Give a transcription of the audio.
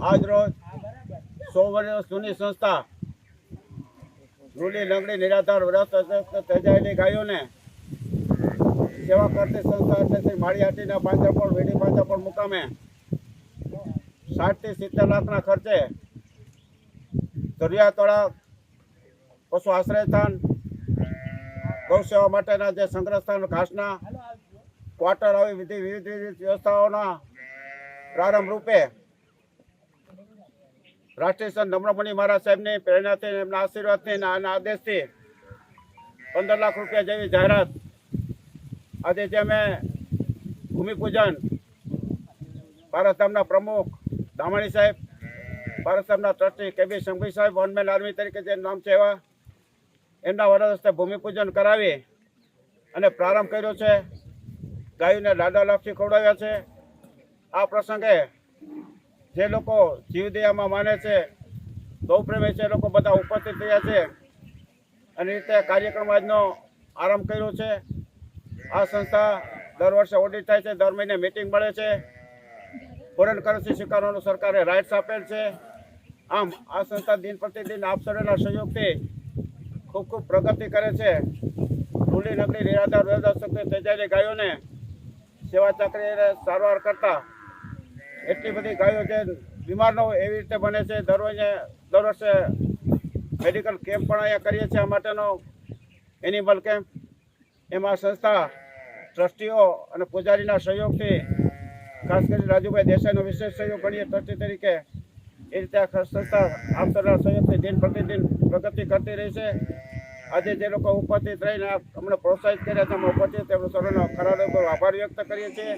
આજ રોજ સો વર્ષ જૂની સંસ્થા રૂલી લંગડી, નિરાધાર તેજાયેલી ગાયોને સેવા કરતી સંસ્થા એટલે શ્રી માળીહાટીના પાંજરાપોળ વેડી પાંજરાપોળ મુકામે સાઠથી સિત્તેર લાખના ખર્ચે દરિયાતળા પશુ આશ્રયસ્થાન ગૌસેવા માટેના જે સંગ્રહ સ્થાન, ઘાસના ક્વાર્ટર આવી વિધિ વિવિધ વિવિધ વ્યવસ્થાઓના પ્રારંભ રૂપે રાષ્ટ્રીય સંત નમ્રમણી મહારાજ સાહેબની પ્રેરણાથી એમના આશીર્વાદથી અને આદેશથી પંદર લાખ રૂપિયા જેવી જાહેરાત. આજે જે અમે ભૂમિપૂજન ભારત ધામના પ્રમુખ દામણી સાહેબ, ભારત ધામના ટ્રસ્ટી કેબી સંઘવી સાહેબ વનમેન આર્મી તરીકે જે નામ છે એવા, એમના વરદ હસ્તે ભૂમિપૂજન કરાવી અને પ્રારંભ કર્યો છે. ગાયોને લાડા લાપસી ખવડાવ્યા છે. આ પ્રસંગે જે લોકો જીવદયામાં માને છે ગૌપ્રેમી છે એ લોકો બધા ઉપસ્થિત થયા છે. અને રીતે કાર્યક્રમ આજનો આરંભ કર્યો છે. આ સંસ્થા દર વર્ષે ઓડિટ થાય છે, દર મહિને મિટિંગ મળે છે. ફોરેન કરન્સી સ્વીકારવાનું સરકારે રાઇટ્સ આપેલ છે. આમ આ સંસ્થા દિન પ્રતિદિન આપસરેના સહયોગથી ખૂબ ખૂબ પ્રગતિ કરે છે. રૂલી નગરી નિરાધાર વેદાશક્તિ તેજાયેલી ગાયોને સેવા ચાકરી સારવાર કરતા એટલી બધી ગાયો જે બીમાર ન હોય એવી રીતે બને છે, દર વર્ષે દર વર્ષે મેડિકલ કેમ્પ પણ અહીંયા કરીએ છીએ આ માટેનો. એનિમલ કેમ્પ એમાં સંસ્થા, ટ્રસ્ટીઓ અને પૂજારીના સહયોગથી ખાસ કરીને રાજુભાઈ દેસાઈનો વિશેષ સહયોગ ગણીએ, ટ્રસ્ટી તરીકે, એ રીતે આ સંસ્થા આપતાના સહયોગથી દિન પ્રતિદિન પ્રગતિ કરતી રહી છે. આજે જે લોકો ઉપસ્થિત રહીને અમને પ્રોત્સાહિત કર્યા છે, અમે ઉપસ્થિત તેમનો સર્વનો ખરા આભાર વ્યક્ત કરીએ છીએ.